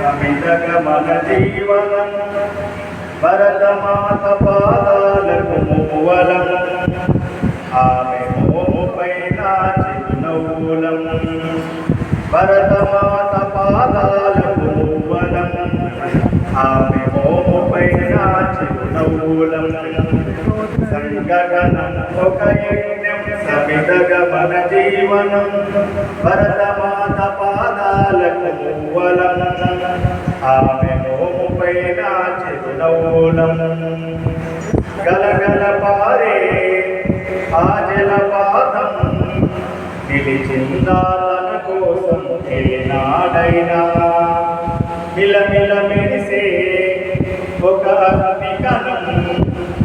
సమితగమన జీవనం భరతమాత పాదాలకు మూవలం ఆమె మోముపై నా చిరునవ్వులం. భరతమాత పాదాలకు మూవలం ఆమె మోముపై నా చిరునవ్వులం. సంగగనం ఒక యజ్ఞం సమితగమన జీవనం భరతమాత పాదాలకు మూవలం ఆమె మోముపై నా చిరునవ్వులం గలగల పారే ఆ జలపాతం నిలిచిందా తన కోసం ఏనాడైనా మిలమిల మెరిసే ఒక అగ్ని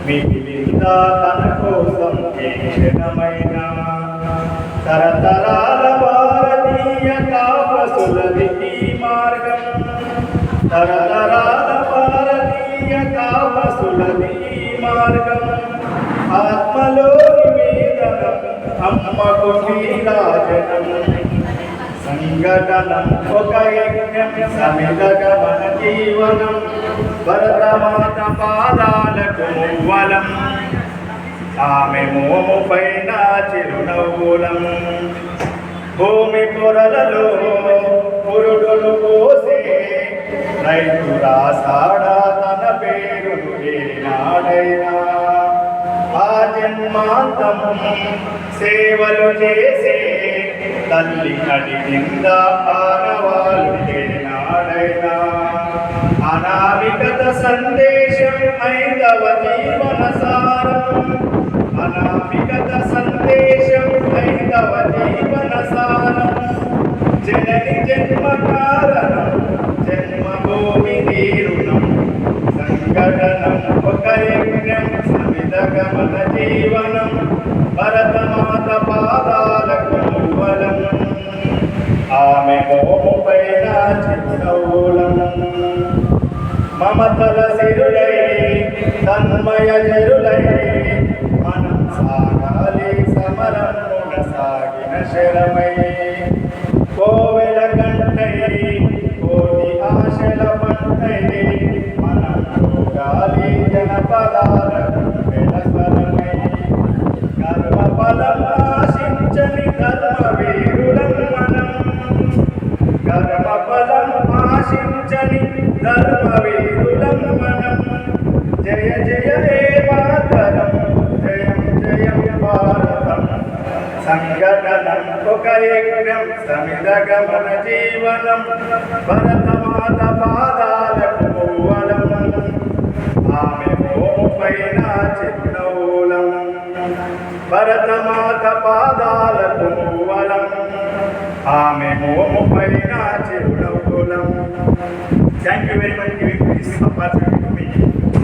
మిగిలిందా తన కోసం ఏ క్షణమైనా తరతరాల తాపసులది మార్గం ఆత్మలోని వేదనం అమ్మకు నీరాజనం సంఘటనం ఒక యజ్ఞం సమితగమన జీవనం భరతమాత పాదాలకు మూవలం ఆమె మోముపై నా చిరునవ్వులం. భూమి పొరలలో పురుడులు పోసే రైతు రాసాడా జన్మాంతం సేవలు చేసే తల్లి అడిగింద కింద ఏనాడైనా. అనామికత సందేశం ఐదవ జీవన సారం. అనామికత సందేశం ఐదవ జీవన సారం. జనని జన్మ కారణం జన్మభూమి తీరుణం. సంఘటనం ఒక యజ్ఞ జగమన జీవనం భరతమాత పాదాలకు మూవలం ఆమె గోపైన నా మమతల సిరులై తన్మయ జరులై మనం సాగాలి సమరమున సాగిన శరమై ధర్మ వీరులం మనం జయ జయ హే మాతరం జయం జయం భారతం. సంఘటనం ఒక యజ్ఞం సమిదగమన జీవనం. భరతమాత పాదాలకు ఆమె మోపై పైన భరతమాత పాదాలకు ఆమె